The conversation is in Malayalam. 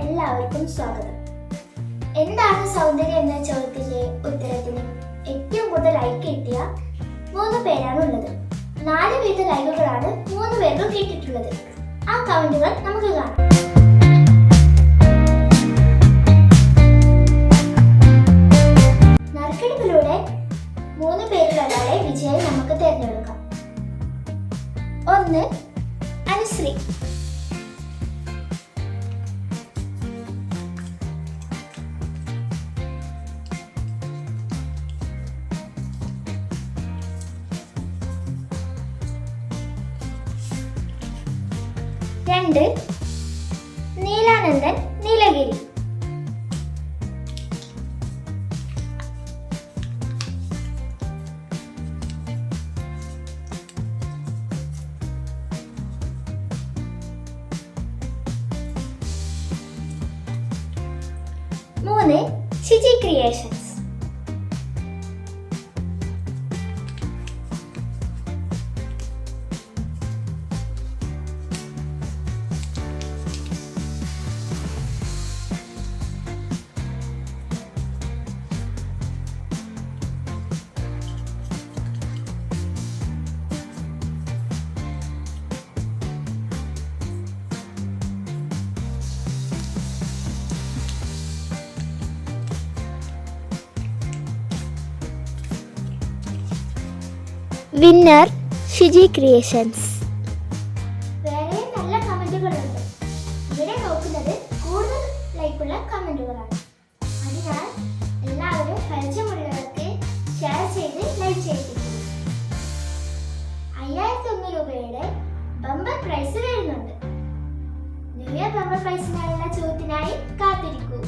എല്ലാവർക്കും സ്വാഗതം. എന്താണ് സൗന്ദര്യം എന്ന ചോദ്യത്തിന്റെ ഉത്തരത്തിന് ഏറ്റവും കൂടുതൽ ലൈക്ക് കിട്ടിയ മൂന്ന് പേരാണ് ഉള്ളത്. നാല് വീത ലൈക്കുകളാണ് മൂന്ന് പേർക്കും കിട്ടിയിട്ടുള്ളത്. ആ കമന്റുകൾ നമുക്ക് കാണാം. മൂന്ന് വിജയം നമുക്ക് തിരഞ്ഞെടുക്കാം. ഒന്ന് അനുശ്രീ. രണ്ട് നീലാനന്ദൻ നീലഗിരി. മൂന്ന് Chiji creations. Winner Shiji creations വേറെ നല്ല കമന്റുകളുണ്ട്. ഇവിടെ നോക്കുന്നത് കൂടുതൽ ലൈക്കുള്ള കമന്റുകളാണ്. അതിനാൽ എല്ലാവരും പരിചയമുള്ളവർക്ക് ഷെയർ ചെയ്ത് ലൈക്ക് ചെയ്തിരിക്കുന്നു അയ്യായിരത്തി ഒന്ന് രൂപയുടെ ബമ്പർ പ്രൈസ് വരുന്നുണ്ട്. ന്യൂ ഇയർ ബമ്പർ പ്രൈസിനായുള്ള ചോദ്യത്തിനായി കാത്തിരിക്കൂ.